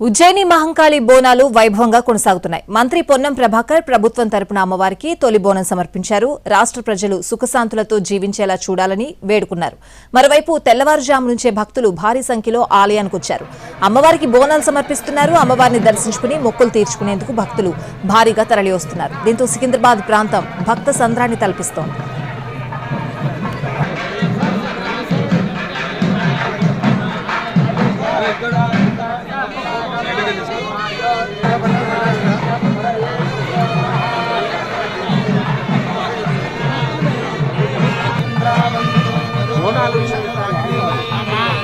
ఉజ్జయిని మహంకాళి బోనాలు వైభవంగా కొనసాగుతున్నాయి. మంత్రి పొన్నం ప్రభాకర్ ప్రభుత్వం తరపున అమ్మవారికి తొలి బోనం సమర్పించారు. రాష్ట్ర ప్రజలు సుఖశాంతులతో జీవించేలా చూడాలని వేడుకున్నారు. మరోవైపు తెల్లవారుజాము నుంచే భక్తులు భారీ సంఖ్యలో ఆలయానికి వచ్చారు. అమ్మవారికి బోనాలు సమర్పిస్తున్నారు. అమ్మవారిని దర్శించుకుని మొక్కులు తీర్చుకునేందుకు భక్తులు భారీగా తరలి వస్తున్నారు దీంతో సికింద్రాబాద్ ప్రాంతం భక్త సంద్రాన్ని తలపిస్తోంది. अयि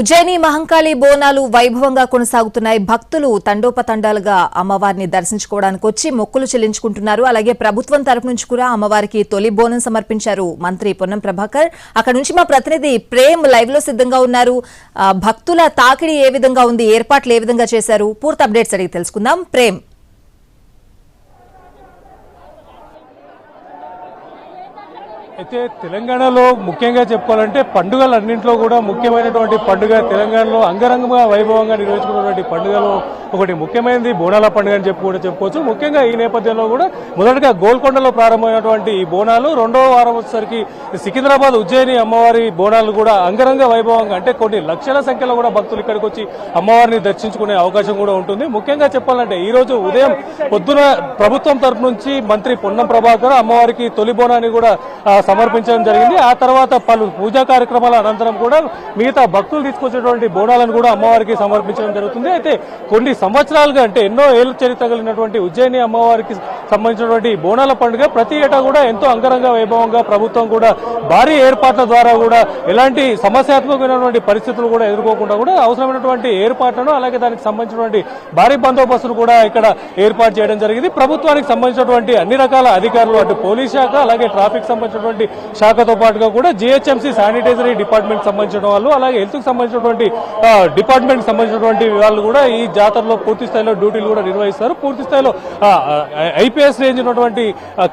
ఉజ్జయిని మహంకాళి బోనాలు వైభవంగా కొనసాగుతున్నాయి. భక్తులు తండోపతండాలుగా అమ్మవారిని దర్శించుకోవడానికి వచ్చి మొక్కులు చెల్లించుకుంటున్నారు. అలాగే ప్రభుత్వం తరపు నుంచి కూడా అమ్మవారికి తొలి బోనం సమర్పించారు మంత్రి పొన్నం ప్రభాకర్. అక్కడ నుంచి మా ప్రతినిధి ప్రేమ్ లైవ్లో సిద్ధంగా ఉన్నారు. భక్తుల తాకిడి ఏ విధంగా ఉంది? ఏర్పాట్లు ఏ విధంగా చేశారు? పూర్తి అప్డేట్స్ అడిగి తెలుసుకుందాం. ప్రేమ్. అయితే తెలంగాణలో ముఖ్యంగా చెప్పుకోవాలంటే పండుగలన్నింటిలో కూడా ముఖ్యమైనటువంటి పండుగ తెలంగాణలో అంగరంగంగా వైభవంగా నిర్వహించుకున్నటువంటి పండుగలో ఒకటి ముఖ్యమైనది బోనాల పండుగ అని చెప్పి కూడా చెప్పుకోవచ్చు. ముఖ్యంగా ఈ నేపథ్యంలో కూడా మొదటగా గోల్కొండలో ప్రారంభమైనటువంటి ఈ బోనాలు రెండవ వారం వచ్చేసరికి సికింద్రాబాద్ ఉజ్జయిని అమ్మవారి బోనాలు కూడా అంగరంగ వైభవంగా అంటే కొన్ని లక్షల సంఖ్యలో కూడా భక్తులు ఇక్కడికి వచ్చి అమ్మవారిని దర్శించుకునే అవకాశం కూడా ఉంటుంది. ముఖ్యంగా చెప్పాలంటే ఈ రోజు ఉదయం పొద్దున ప్రభుత్వం తరపు నుంచి మంత్రి పొన్నం ప్రభాకర్ అమ్మవారికి తొలి బోనాన్ని కూడా సమర్పించడం జరిగింది. ఆ తర్వాత పలు పూజా కార్యక్రమాల అనంతరం కూడా మిగతా భక్తులు తీసుకొచ్చేటువంటి బోనాలను కూడా అమ్మవారికి సమర్పించడం జరుగుతుంది. అయితే కొన్ని సంవత్సరాలుగా అంటే ఎన్నో ఏళ్ళు చరిత్ర కలిగినటువంటి ఉజ్జయిని అమ్మవారికి సంబంధించినటువంటి బోనాల పండుగ ప్రతి ఏటా కూడా ఎంతో అంగరంగ వైభవంగా ప్రభుత్వం కూడా భారీ ఏర్పాట్ల ద్వారా కూడా ఎలాంటి సమస్యాత్మకమైనటువంటి పరిస్థితులు కూడా ఎదుర్కోకుండా కూడా అవసరమైనటువంటి ఏర్పాట్లను అలాగే దానికి సంబంధించినటువంటి భారీ బందోబస్తును కూడా ఇక్కడ ఏర్పాటు చేయడం జరిగింది. ప్రభుత్వానికి సంబంధించినటువంటి అన్ని రకాల అధికారులు అటు పోలీస్ శాఖ అలాగే ట్రాఫిక్ సంబంధించినటువంటి శాఖతో పాటుగా కూడా జిహెచ్ఎంసీ శానిటైజరీ డిపార్ట్మెంట్ సంబంధించిన వాళ్ళు అలాగే హెల్త్కి సంబంధించినటువంటి డిపార్ట్మెంట్ సంబంధించినటువంటి వాళ్ళు కూడా ఈ జాతరలో పూర్తి స్థాయిలో డ్యూటీలు కూడా నిర్వహిస్తారు. పూర్తి స్థాయిలో ఐపీఎస్ రేంజ్ ఉన్నటువంటి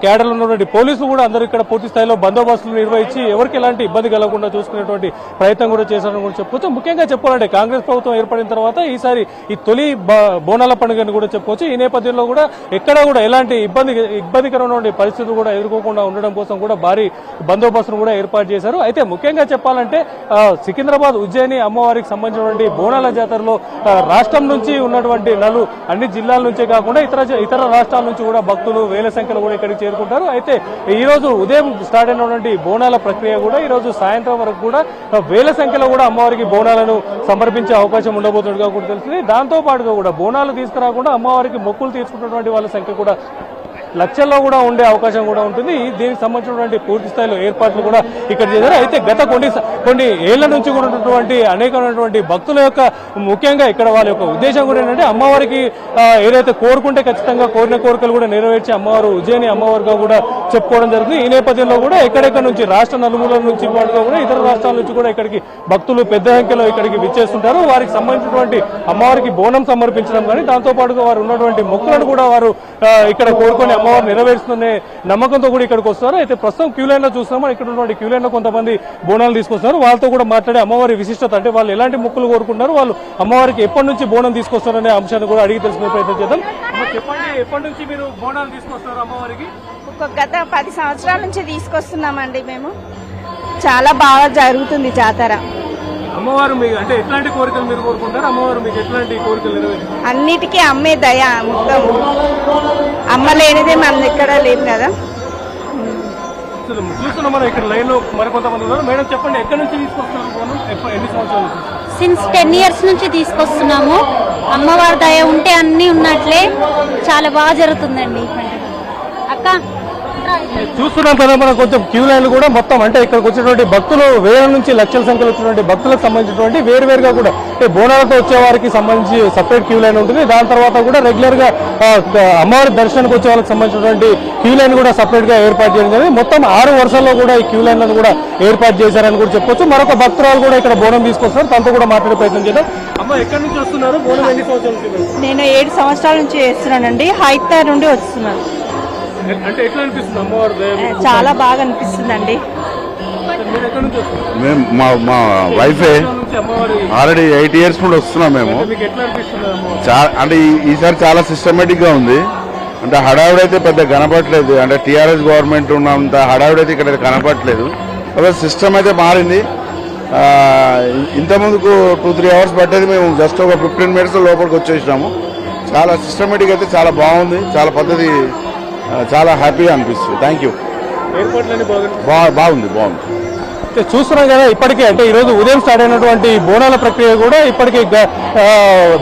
కేడర్లు ఉన్నటువంటి పోలీసులు కూడా అందరూ ఇక్కడ పూర్తి స్థాయిలో బందోబస్తులు నిర్వహించి ఎవరికి ఎలాంటి ఇబ్బంది కలగకుండా చూసుకునేటువంటి ప్రయత్నం కూడా చేశారని కూడా చెప్పుకోవచ్చు. ముఖ్యంగా చెప్పాలంటే కాంగ్రెస్ ప్రభుత్వం ఏర్పడిన తర్వాత ఈసారి ఈ తొలి బ- బోనాల పండుగను కూడా చెప్పుకోవచ్చు. ఈ నేపథ్యంలో కూడా ఎక్కడ కూడా ఎలాంటి ఇబ్బంది ఇబ్బందికరమైన పరిస్థితులు కూడా ఎదుర్కోకుండా ఉండడం కోసం కూడా భారీ బందోబస్తును కూడా ఏర్పాటు చేశారు. అయితే ముఖ్యంగా చెప్పాలంటే సికింద్రాబాద్ ఉజ్జయిని అమ్మవారికి సంబంధించినటువంటి బోనాల జాతరలో రాష్ట్రం నుంచి ఉన్నటువంటి నలు అన్ని జిల్లాల నుంచే కాకుండా ఇతర ఇతర రాష్ట్రాల నుంచి కూడా భక్తులు వేల సంఖ్యలో కూడా ఇక్కడికి చేరుకుంటారు. అయితే ఈ రోజు ఉదయం స్టార్ట్ అయినటువంటి బోనాల ప్రక్రియ కూడా ఈ రోజు సాయంత్రం వరకు కూడా వేల సంఖ్యలో కూడా అమ్మవారికి బోనాలను సమర్పించే అవకాశం ఉండబోతున్నట్టుగా కూడా తెలిసింది దాంతో పాటుగా కూడా బోనాలు తీసుకురాకుండా అమ్మవారికి మొక్కులు తీసుకున్నటువంటి వాళ్ళ సంఖ్య కూడా లక్షల్లో కూడా ఉండే అవకాశం కూడా ఉంటుంది. దీనికి సంబంధించినటువంటి పూర్తి స్థాయిలో ఏర్పాట్లు కూడా ఇక్కడ చేశారు. అయితే గత కొన్ని కొన్ని ఏళ్ళ నుంచి కూడా ఉన్నటువంటి అనేకమైనటువంటి భక్తుల యొక్క ముఖ్యంగా ఇక్కడ వాళ్ళ యొక్క ఉద్దేశం కూడా ఏంటంటే అమ్మవారికి ఏదైతే కోరుకుంటే ఖచ్చితంగా కోరిన కోరికలు కూడా నెరవేర్చి అమ్మవారు ఉజ్జయిని అమ్మవారిగా కూడా చెప్పుకోవడం జరుగుతుంది. ఈ నేపథ్యంలో కూడా ఎక్కడెక్కడ నుంచి రాష్ట్ర నలుమూలల నుంచి పాటుగా కూడా ఇతర రాష్ట్రాల నుంచి కూడా ఇక్కడికి భక్తులు పెద్ద సంఖ్యలో ఇక్కడికి విచ్చేస్తుంటారు. వారికి సంబంధించినటువంటి అమ్మవారికి బోనం సమర్పించడం కానీ దాంతో పాటుగా వారు ఉన్నటువంటి మొక్కులను కూడా వారు ఇక్కడ కోరుకొని అమ్మవారు నెరవేరుస్తుందనే నమ్మకంతో కూడా ఇక్కడికి వస్తారు అయితే ప్రస్తుతం క్యూ లైన్లో చూస్తున్నాము? ఇక్కడ ఉన్నటువంటి క్యూ లైన్లో కొంతమంది బోనాలు తీసుకొస్తున్నారు. వాళ్ళతో కూడా మాట్లాడే అమ్మవారి విశిష్టత అంటే వాళ్ళు ఎలాంటి మొక్కులు కోరుకుంటున్నారు వాళ్ళు అమ్మవారికి ఎప్పటి నుంచి బోనం తీసుకొస్తారనే అంశాన్ని కూడా అడిగి తెలుసుకునే ప్రయత్నం చేద్దాం. చెప్పండి ఎప్పటి నుంచి మీరు బోనాలు తీసుకొస్తారు అమ్మవారికి? ఒక గత పది సంవత్సరాల నుంచి తీసుకొస్తున్నామండి మేము. చాలా బాగా జరుగుతుంది జాతర. అమ్మవారు మీకు అంటే ఎట్లాంటి కోరికలు మీరు కోరుకుంటారు? అమ్మవారు మీకు ఎట్లాంటి కోరికలు నెరవేరుస్తారు అన్నిటికీ అమ్మే దయ మొత్తం. అమ్మ లేనిదే మనం ఎక్కడ లేదు కదా. అసలు చూస్తున్నాం మనం ఇక్కడ లైన్లో మరికొంతమంది ఉన్నారు. మేడం చెప్పండి ఎక్కడి నుంచి తీసుకొస్తున్నారు ఎప్ప- ఎన్ని సంవత్సరాల నుంచి? సిన్స్ టెన్ ఇయర్స్ నుంచి తీసుకొస్తున్నాము. అమ్మవారి దయ ఉంటే అన్నీ ఉన్నట్లే. చాలా బాగా జరుగుతుందండి. ఈ పండుగ అక్క చూస్తున్నాం కదా మనం కొంచెం క్యూ లైన్లు కూడా మొత్తం అంటే ఇక్కడికి వచ్చినటువంటి భక్తులు వేల నుంచి లక్షల సంఖ్యలో వచ్చినటువంటి భక్తులకు సంబంధించినటువంటి వేరువేరుగా కూడా అంటే బోనాలతో వచ్చే వారికి సంబంధించి సపరేట్ క్యూ లైన్ ఉంటుంది. దాని తర్వాత కూడా రెగ్యులర్గా అమ్మవారి దర్శనానికి వచ్చే వాళ్ళకి సంబంధించినటువంటి క్యూ లైన్ కూడా సపరేట్గా ఏర్పాటు చేయడం జరిగింది. మొత్తం ఆరు వరుసల్లో కూడా ఈ క్యూ లైన్లను కూడా ఏర్పాటు చేశారని కూడా చెప్పొచ్చు. మరొక భక్తురాలు కూడా ఇక్కడ బోనం తీసుకొస్తారు తనతో కూడా మాట్లాడే ప్రయత్నం చేద్దాం. అమ్మ ఎక్కడి నుంచి వస్తున్నారు? బోనం ఎన్ని సంవత్సరాల నేను ఏడు సంవత్సరాల నుంచి చేస్తున్నానండి. హైతా నుండి వస్తున్నాను. అంటే ఎట్లా అనిపిస్తుంది అమ్మవారి? చాలా బాగా నుంచి వస్తున్నారు? మేము మా మా వైఫే ఆల్రెడీ ఎయిట్ ఇయర్స్ నుండి వస్తున్నాం మేము. అనిపిస్తుంది అంటే ఈసారి చాలా సిస్టమేటిక్గా ఉంది. అంటే హడావిడి అయితే పెద్ద కనపట్లేదు అంటే టీఆర్ఎస్ గవర్నమెంట్ ఉన్నంత హడావిడి అయితే ఇక్కడ కనపట్లేదు కాబట్టి సిస్టమ్ అయితే మారింది. ఆ, ఇంత ముందుకు టూ త్రీ అవర్స్ పట్టేది మేము జస్ట్ ఒక ఫిఫ్టీన్ మినిట్స్ లోపలికి వచ్చేసినాము. చాలా సిస్టమేటిక్ అయితే చాలా బాగుంది. చాలా పద్ధతి చాలా హ్యాపీగా అనిపిస్తుంది. థ్యాంక్ యూ బాగుంది. బాగుంది చూస్తున్నాం కదా ఇప్పటికే అంటే ఈ రోజు ఉదయం స్టార్ట్ అయినటువంటి బోనాల ప్రక్రియ కూడా ఇప్పటికే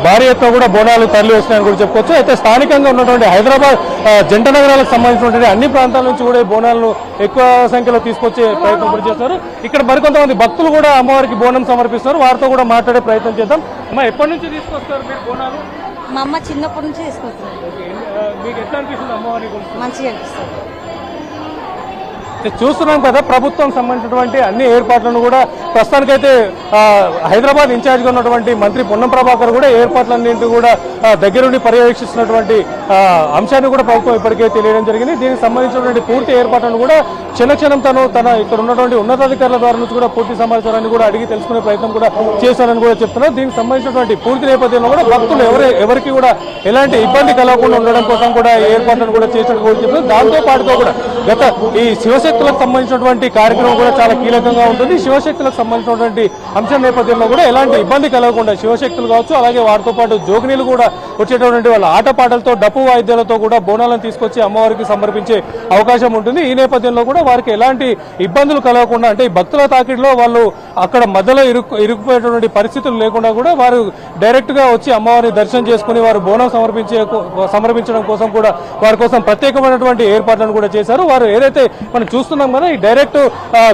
భారీ ఎత్తున కూడా బోనాలు తరలి వస్తున్నాయని కూడా చెప్పుకోవచ్చు. అయితే స్థానికంగా ఉన్నటువంటి హైదరాబాద్ జంట నగరాలకు సంబంధించినటువంటి అన్ని ప్రాంతాల నుంచి కూడా ఈ బోనాలను ఎక్కువ సంఖ్యలో తీసుకొచ్చే ప్రయత్నం కూడా చేస్తారు ఇక్కడ మరికొంతమంది భక్తులు కూడా అమ్మవారికి బోనం సమర్పిస్తారు వారితో కూడా మాట్లాడే ప్రయత్నం చేద్దాం. అమ్మ ఎప్పటి నుంచి తీసుకొస్తారు మీరు బోనాలు? మా అమ్మ చిన్నప్పటి నుంచి తీసుకొస్తుంది. ఆ, మీకు ఎట్లా అనిపిస్తుంది అమ్మవారి గురించి మంచిగా అనిపిస్తుంది. చూస్తున్నాం కదా ప్రభుత్వం సంబంధించినటువంటి అన్ని ఏర్పాట్లను కూడా. ప్రస్తుతానికైతే హైదరాబాద్ ఇన్ఛార్జ్గా ఉన్నటువంటి మంత్రి పొన్నం ప్రభాకర్ కూడా ఏర్పాట్లన్నింటి కూడా దగ్గరుండి పర్యవేక్షిస్తున్నటువంటి అంశాన్ని కూడా ప్రభుత్వం ఇప్పటికే తెలియడం జరిగింది. దీనికి సంబంధించినటువంటి పూర్తి ఏర్పాట్లను కూడా క్షణక్షణం తను తన ఇక్కడ ఉన్నటువంటి ఉన్నతాధికారుల ద్వారా నుంచి కూడా పూర్తి సమాచారాన్ని కూడా అడిగి తెలుసుకునే ప్రయత్నం కూడా చేశారని కూడా చెప్తున్నారు. దీనికి సంబంధించినటువంటి పూర్తి నేపథ్యంలో కూడా భక్తులు ఎవరు ఎవరికి కూడా ఎలాంటి ఇబ్బంది కలగకుండా ఉండడం కోసం కూడా ఏర్పాట్లను కూడా చేసినట్టు కూడా చెప్తున్నారు. దాంతో పాటుగా కూడా గత ఈ శివశక్తులకు సంబంధించినటువంటి కార్యక్రమం కూడా చాలా కీలకంగా ఉంటుంది. శివశక్తులకు సంబంధించినటువంటి అంశం నేపథ్యంలో కూడా ఎలాంటి ఇబ్బంది కలగకుండా శివశక్తులు కావచ్చు అలాగే వారితో పాటు జోగినీలు కూడా వచ్చేటటువంటి వాళ్ళ ఆటపాటలతో డప్పు వాయిద్యాలతో కూడా బోనాలను తీసుకొచ్చి అమ్మవారికి సమర్పించే అవకాశం ఉంటుంది. ఈ నేపథ్యంలో కూడా వారికి ఎలాంటి ఇబ్బందులు కలగకుండా అంటే ఈ భక్తుల తాకిడిలో వాళ్ళు అక్కడ మధ్యలో ఇరుక్కు ఇరుక్కుపోయేటువంటి పరిస్థితులు లేకుండా కూడా వారు డైరెక్ట్గా వచ్చి అమ్మవారిని దర్శనం చేసుకుని వారు బోనం సమర్పించే సమర్పించడం కోసం కూడా వారి కోసం ప్రత్యేకమైనటువంటి ఏర్పాట్లను కూడా చేశారు. వారు ఏదైతే మనం చూస్తున్నాం కదా ఈ డైరెక్ట్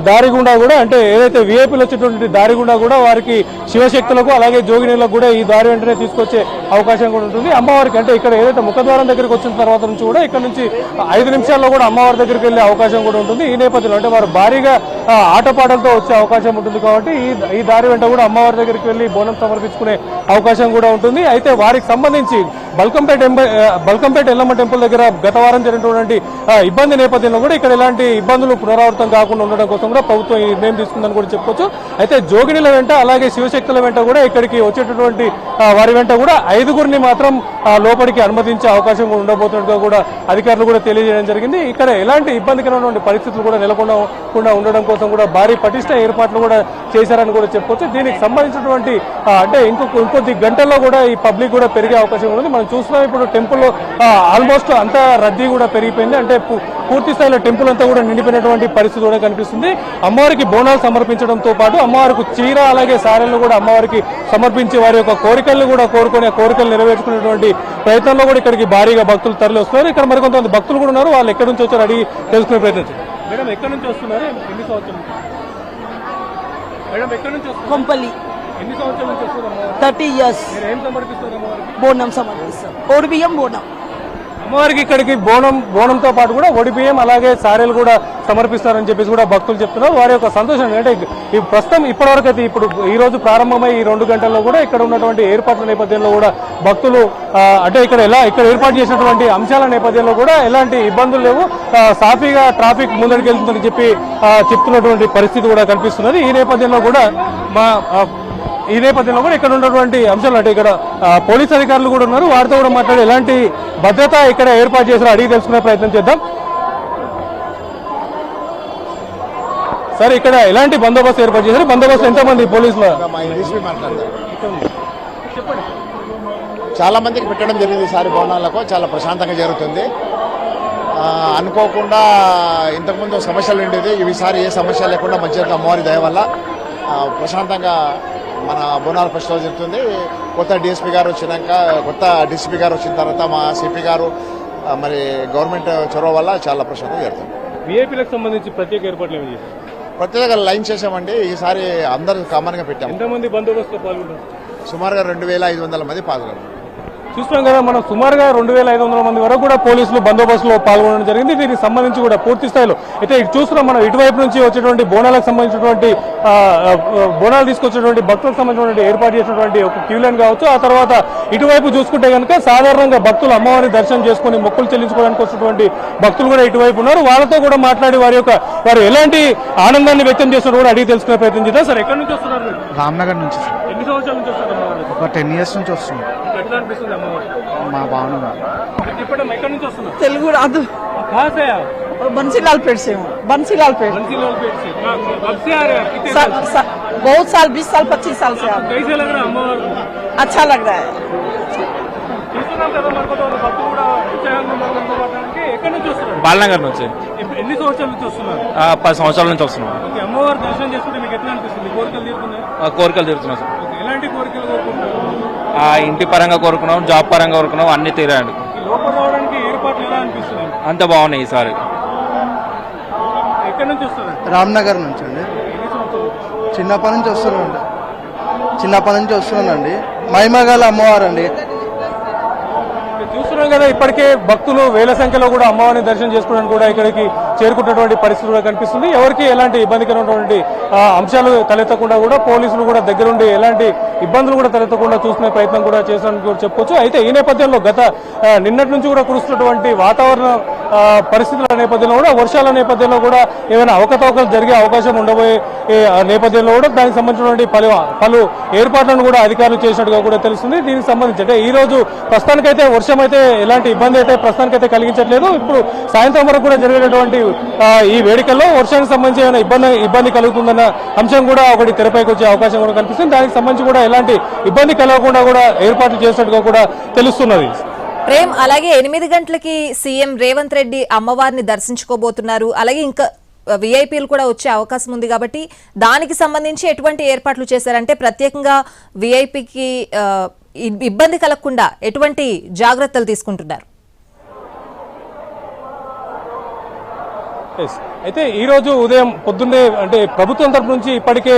దారి గుండా కూడా అంటే ఏదైతే విఐపీలు వచ్చేటువంటి దారి గుండా కూడా వారికి శివశక్తులకు అలాగే జోగినీలకు కూడా ఈ దారి వెంటనే తీసుకొచ్చే అవకాశం కూడా ఉంటుంది. అమ్మవారికి అంటే ఇక్కడ ఏదైతే ముఖద్వారం దగ్గరికి వచ్చిన తర్వాత నుంచి కూడా ఇక్కడ నుంచి ఐదు నిమిషాల్లో కూడా అమ్మవారి దగ్గరికి వెళ్ళే అవకాశం కూడా ఉంటుంది. ఈ నేపథ్యంలో అంటే వారు భారీగా ఆటపాటలతో వచ్చే అవకాశం ఉంటుంది కాబట్టి ఈ ఈ దారి వెంట కూడా అమ్మవారి దగ్గరికి వెళ్ళి బోనం సమర్పించుకునే అవకాశం కూడా ఉంటుంది. అయితే వారికి సంబంధించి బల్కంపేట బల్కంపేట ఎల్లమ్మ టెంపుల్ దగ్గర గత వారం జరిగినటువంటి ఇబ్బంది నేపథ్యంలో కూడా ఇక్కడ ఎలాంటి ఇబ్బందులు పునరావృతం కాకుండా ఉండడం కోసం కూడా ప్రభుత్వం ఈ నిర్ణయం తీసుకుందని కూడా చెప్పుకోవచ్చు. అయితే జోగినిల వెంట అలాగే శివశక్తుల వెంట కూడా ఇక్కడికి వచ్చేటటువంటి వారి వెంట కూడా ఐదుగురిని మాత్రం లోపలికి అనుమతించే అవకాశం ఉండబోతున్నట్టుగా కూడా అధికారులు కూడా తెలియజేయడం జరిగింది. ఇక్కడ ఎలాంటి ఇబ్బందికరమైనటువంటి పరిస్థితులు కూడా నెలకొనకుండా ఉండడం కోసం కూడా భారీ పటిష్ట ఏర్పాట్లు కూడా చేశారని కూడా చెప్పుకోవచ్చు. దీనికి సంబంధించినటువంటి అంటే ఇంకొక ఇంకొద్ది గంటల్లో కూడా ఈ పబ్లిక్ కూడా పెరిగే అవకాశం ఉంది. మనం చూస్తున్నాం ఇప్పుడు టెంపుల్ ఆల్మోస్ట్ అంతా రద్దీ కూడా పెరిగిపోయింది. అంటే పూర్తి స్థాయిలో టెంపుల్ అంతా కూడా నిండిపోయినటువంటి పరిస్థితి కూడా కనిపిస్తుంది. అమ్మవారికి బోనాలు సమర్పించడంతో పాటు అమ్మవారికి చీర అలాగే సారెలను కూడా అమ్మవారికి సమర్పించి వారి యొక్క కోరికలను కూడా కోరుకొని కోరికలు నెరవేర్చుకునేటువంటి ప్రయత్నంలో కూడా ఇక్కడికి భారీగా భక్తులు తరలి వస్తున్నారు ఇక్కడ మరికొంతమంది భక్తులు కూడా ఉన్నారు. వాళ్ళు ఎక్కడి నుంచి వచ్చారు అడిగి తెలుసుకునే ప్రయత్నం మేడం ఎక్కడి నుంచి వస్తున్నారు? ఎన్ని సంవత్సరాలు? మేడం ఎక్కడి నుంచి వస్తున్నారు? కొంపల్లి. Thirty years. బోనం సమర్పిస్తాం ఓడి బియ్యం బోనం అమ్మవారికి ఇక్కడికి బోనం బోనంతో పాటు కూడా ఒడి బియ్యం అలాగే సారెలు కూడా సమర్పిస్తారని చెప్పేసి కూడా భక్తులు చెప్తున్నారు. వారి యొక్క సంతోషం అంటే ఈ ప్రస్తుతం ఇప్పటివరకు అయితే ఇప్పుడు ఈ రోజు ప్రారంభమై ఈ రెండు గంటల్లో కూడా ఇక్కడ ఉన్నటువంటి ఏర్పాట్ల నేపథ్యంలో కూడా భక్తులు అంటే ఇక్కడ ఎలా ఇక్కడ ఏర్పాటు చేసినటువంటి అంశాల నేపథ్యంలో కూడా ఎలాంటి ఇబ్బందులు లేవు. సాఫీగా ట్రాఫిక్ ముందరికి వెళ్తుందని చెప్పి చెప్తున్నటువంటి పరిస్థితి కూడా కనిపిస్తున్నది. ఈ నేపథ్యంలో కూడా మా ఈ నేపథ్యంలో కూడా ఇక్కడ ఉన్నటువంటి అంశాలు అంటే ఇక్కడ పోలీస్ అధికారులు కూడా ఉన్నారు. వారితో కూడా మాట్లాడి ఎలాంటి భద్రత ఇక్కడ ఏర్పాటు చేశారో అడిగి తెలుసుకునే ప్రయత్నం చేద్దాం. సార్ ఇక్కడ ఎలాంటి బందోబస్తు ఏర్పాటు చేశారు? బందోబస్తు ఎంతమంది పోలీసులు మా చాలా మందికి పెట్టడం జరిగింది సారి భవనాలకు. చాలా ప్రశాంతంగా జరుగుతుంది. అనుకోకుండా ఇంతకుముందు సమస్యలు ఉండేది ఈసారి ఏ సమస్య లేకుండా మంచిగా అమ్మవారి దయ వల్ల ప్రశాంతంగా మన బోనాల ఫెస్టివల్ జరుగుతుంది. కొత్త డిఎస్పీ గారు వచ్చినాక కొత్త డీసీపీ గారు వచ్చిన తర్వాత మా సిపి గారు మరి గవర్నమెంట్ చొరవ వల్ల చాలా ప్రశాంతంగా జరుగుతుంది. విఐపీలకు సంబంధించి ప్రత్యేక ఏర్పాట్లు ఏమి చేశారు? ప్రత్యేక లైన్ చేసామండి ఈసారి అందరూ కామన్గా పెట్టాము. ఎంతమంది బందోబస్తులో పాల్గొన్నారు? సుమారుగా రెండు వేల ఐదు వందల మంది పాల్గొన్నారు. చూస్తున్నాం కదా మనం సుమారుగా రెండు వేల ఐదు వందల మంది వరకు కూడా పోలీసులు బందోబస్తులో పాల్గొనడం జరిగింది. దీనికి సంబంధించి కూడా పూర్తి స్థాయిలో అయితే ఇటు చూస్తున్నాం మనం ఇటువైపు నుంచి వచ్చేటువంటి బోనాలకు సంబంధించినటువంటి బోనాలు తీసుకొచ్చేటువంటి భక్తులకు సంబంధించినటువంటి ఏర్పాటు చేసినటువంటి ఒక క్యూ లైన్ కావచ్చు. ఆ తర్వాత ఇటువైపు చూసుకుంటే కనుక సాధారణంగా భక్తులు అమ్మవారిని దర్శనం చేసుకుని మొక్కులు చెల్లించుకోవడానికి వచ్చినటువంటి భక్తులు కూడా ఇటువైపు ఉన్నారు. వాళ్ళతో కూడా మాట్లాడి వారి యొక్క వారు ఎలాంటి ఆనందాన్ని వ్యక్తం చేస్తున్నారు కూడా అడిగి తెలుసుకునే ప్రయత్నం చేద్దాం. సార్ ఎక్కడి నుంచి వస్తున్నారు? రామ్నగర్ నుంచి సార్. ఎన్ని సంవత్సరాల నుంచి వస్తున్నారు ఒక టెన్ ఇయర్స్ నుంచి అమ్మవారు మా భావన చెప్పడం ఎక్కడి నుంచి వస్తున్నారు తెలుగు రాదు कहाँ से आप बंसीलाल पेट से हूँ बंसीलाल पेट बंसीलाल पेट से हाँ, कब से आ रहे हैं आप कितने सा, साल से? सा, बहुत साल बीस साल पच्चीस साल से आप कैसे लग रहा है अम्मा अच्छा लग रहा है చూస్తున్నాం కదా మనకు భక్తులు కూడా ఉత్సాహంగా ఉన్నారు మనతో మాట్లాడడానికి ఎక్కడి నుంచి వస్తున్నారు బాలనగర్ నుంచి ఎన్ని- ఎన్ని సంవత్సరాల నుంచి వస్తున్నారు ఆ, పది సంవత్సరాల నుంచి వస్తున్నాం ఓకే అమ్మవారి దర్శనం చేసుకుంటే మీకు ఎట్లా అనిపిస్తుంది కోరికలు తీరుతున్నాయి ఆ, కోరికలు తీరుతున్నాం సార్ ఓకే ఎలాంటి కోరికలు కోరుకుంటున్నారు ఆ, ఇంటి పరంగా కోరుకున్నాం జాబ్ పరంగా కోరుకున్నాం అన్ని తీరాడు. ఈ లోపల రావడానికి ఏర్పాట్లు ఎలా అనిపిస్తున్నాయి? అంత బాగున్నాయి ఈసారి. వస్తున్నారు? రామ్నగర్ నుంచి అండి. చిన్నప్పటి నుంచి వస్తున్నానండి. చిన్నప్పటి నుంచి వస్తున్నానండి. మహిమగల అమ్మవారు అండి. చూస్తున్నాం కదా ఇప్పటికే భక్తులు వేల సంఖ్యలో కూడా అమ్మవారిని దర్శనం చేసుకోవడానికి కూడా ఇక్కడికి చేరుకుంటున్నటువంటి పరిస్థితి కూడా కనిపిస్తుంది. ఎవరికి ఎలాంటి ఇబ్బందికరమైనటువంటి అంశాలు తలెత్తకుండా కూడా పోలీసులు కూడా దగ్గరుండి ఎలాంటి ఇబ్బందులు కూడా తలెత్తకుండా చూసుకునే ప్రయత్నం కూడా చేశారని కూడా చెప్పుకోవచ్చు. అయితే ఈ నేపథ్యంలో గత నిన్నటి నుంచి కూడా కురుస్తున్నటువంటి వాతావరణ పరిస్థితుల నేపథ్యంలో కూడా వర్షాల నేపథ్యంలో కూడా ఏమైనా అవకతవకలు జరిగే అవకాశం ఉండబోయే నేపథ్యంలో కూడా దానికి సంబంధించినటువంటి పలు పలు ఏర్పాట్లను కూడా అధికారులు చేసినట్టుగా కూడా తెలుస్తుంది. దీనికి సంబంధించి అంటే ఈ రోజు ప్రస్తుతానికైతే వర్షం అయితే ఎలాంటి ఇబ్బంది అయితే ప్రస్తుతానికైతే కలిగించట్లేదు. ఇప్పుడు సాయంత్రం వరకు కూడా జరిగేటటువంటి ఈ వేడుకల్లో వర్షానికి సంబంధించి ఏమైనా ఇబ్బంది ఇబ్బంది కలుగుతుందన్న అంశం కూడా ఒకటి తెరపైకి వచ్చే అవకాశం కూడా కనిపిస్తుంది. దానికి సంబంధించి కూడా ఎలాంటి ఇబ్బంది కలగకుండా కూడా ఏర్పాట్లు చేసినట్టుగా కూడా తెలుస్తున్నది. ప్రేమ్ అలాగే ఎనిమిది గంటలకి సీఎం రేవంత్ రెడ్డి అమ్మవారిని దర్శించుకోబోతున్నారు. అలాగే ఇంకా విఐపీలు కూడా వచ్చే అవకాశం ఉంది కాబట్టి దానికి సంబంధించి ఎటువంటి ఏర్పాట్లు చేశారంటే ప్రత్యేకంగా విఐపికి ఇబ్బంది కలగకుండా ఎటువంటి జాగ్రత్తలు తీసుకుంటున్నారు? Eso. అయితే ఈ రోజు ఉదయం పొద్దున్నే అంటే ప్రభుత్వం తరపు నుంచి ఇప్పటికే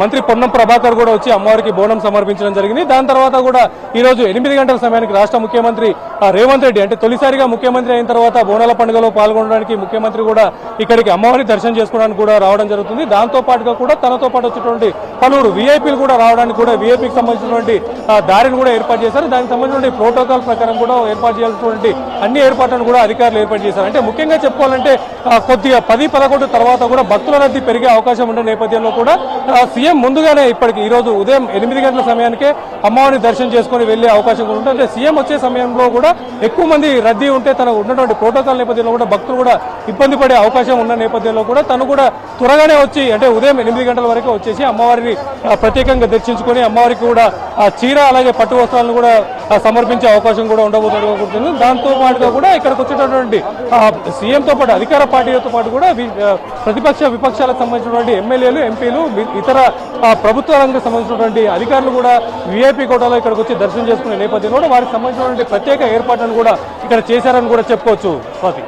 మంత్రి పొన్నం ప్రభాకర్ కూడా వచ్చి అమ్మవారికి బోనం సమర్పించడం జరిగింది. దాని తర్వాత కూడా ఈ రోజు ఎనిమిది గంటల సమయానికి రాష్ట్ర ముఖ్యమంత్రి రేవంత్ రెడ్డి అంటే తొలిసారిగా ముఖ్యమంత్రి అయిన తర్వాత బోనాల పండుగలో పాల్గొనడానికి ముఖ్యమంత్రి కూడా ఇక్కడికి అమ్మవారిని దర్శనం చేసుకోవడానికి కూడా రావడం జరుగుతుంది. దాంతో పాటుగా కూడా తనతో పాటు వచ్చేటువంటి పలువురు వీఐపీలు కూడా రావడానికి కూడా వీఐపీకి సంబంధించినటువంటి దారిని కూడా ఏర్పాటు చేశారు. దానికి సంబంధించిన ప్రోటోకాల్ ప్రకారం కూడా ఏర్పాటు చేయాల్సినటువంటి అన్ని ఏర్పాట్లను కూడా అధికారులు ఏర్పాటు చేశారు. అంటే ముఖ్యంగా చెప్పుకోవాలంటే కొద్దిగా పది పదకొండు తర్వాత కూడా భక్తుల రద్దీ పెరిగే అవకాశం ఉండే నేపథ్యంలో కూడా ఆ, సీఎం ముందుగానే ఇప్పటికి ఈ రోజు ఉదయం ఎనిమిది గంటల సమయానికే అమ్మవారిని దర్శనం చేసుకుని వెళ్ళే అవకాశం కూడా ఉంటుంది అంటే సీఎం వచ్చే సమయంలో కూడా ఎక్కువ మంది రద్దీ ఉంటే తన ఉన్నటువంటి ప్రోటోకాల్ నేపథ్యంలో కూడా భక్తులు కూడా ఇబ్బంది పడే అవకాశం ఉన్న నేపథ్యంలో కూడా తను కూడా త్వరగానే వచ్చి అంటే ఉదయం ఎనిమిది గంటల వరకు వచ్చేసి అమ్మవారిని ప్రత్యేకంగా దర్శించుకొని అమ్మవారికి కూడా ఆ చీర అలాగే పట్టు వస్త్రాలను కూడా సమర్పించే అవకాశం కూడా ఉండబోతుంది. దాంతో పాటుగా కూడా ఇక్కడికి వచ్చేటటువంటి సీఎంతో పాటు అధికార పార్టీలతో పాటు కూడా కూడా ప్రతిపక్ష విపక్షాలకు సంబంధించినటువంటి ఎమ్మెల్యేలు ఎంపీలు ఇతర ఆ, ప్రభుత్వ రంగానికి సంబంధించినటువంటి అధికారులు కూడా వీఐపీ కోటాలో ఇక్కడికి వచ్చి దర్శనం చేసుకునే నేపథ్యంలో కూడా వారికి సంబంధించినటువంటి ప్రత్యేక ఏర్పాట్లను కూడా ఇక్కడ చేశారని కూడా చెప్పుకోవచ్చు. స్వాతి.